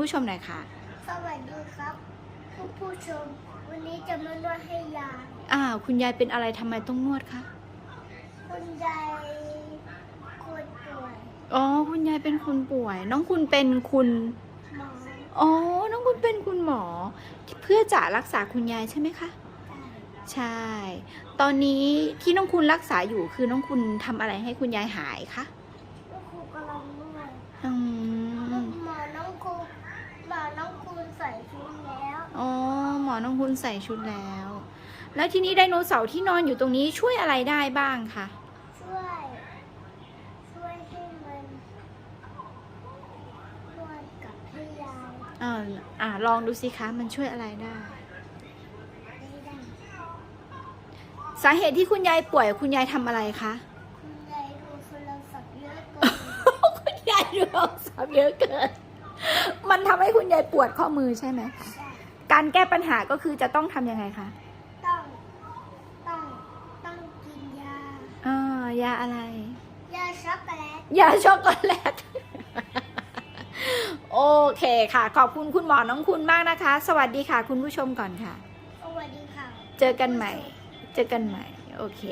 ผู้ชมหน่อยค่ะ สวัสดีครับผู้ผู้ชม วันนี้จะมานวดให้ยายอ่าคุณยายเป็นอะไรทำไมต้องนวดคะ คุณยายคนป่วยอ๋อ คุณยายเป็นคนป่วย น้องคุณเป็นคุณ หมออ๋อ น้องคุณเป็นคุณหมอ เพื่อจะรักษาคุณยายใช่ไหมคะได้ใช่ ตอนนี้ที่น้องคุณรักษาอยู่คือน้องคุณทำอะไรให้คุณยายหายคะ ลูกครูกำลังนวด อืม หมอน้องครูหมอน้องครูใส่ชุดแล้ว อ๋อ หม อน้องคุณใส่ชุดแล้ว แล้วทีนี้ไดโนเสาร์ที่นอนอยู่ตรงนี้ช่วยอะไรได้บ้างคะช่วย ช่วยให้มันนวดกับให้ยายอ่าอ่าลองดูสิคะมันช่วยอะไรได้ได้ได้สาเหตุที่คุณยายป่วยคุณยายทำอะไรคะ คุณยายดูโทรศัพท์เยอะเกินคุณยายดูโทรศัพท์เยอะเกิน มันทำให้คุณยายปวดข้อมือใช่ไหม ใช่ การแก้ปัญหาก็คือจะต้องทำยังไงคะ ต้องต้องต้องกินยาอ่ายาอะไร ยาช็อกโกแลตยาช็อกโกแลต โอเคค่ะ ขอบคุณคุณหมอน้องคุณมากนะคะ สวัสดีค่ะ คุณผู้ชมก่อนค่ะ สวัสดีค่ะ เจอกันใหม่ เจอกันใหม่ โอเค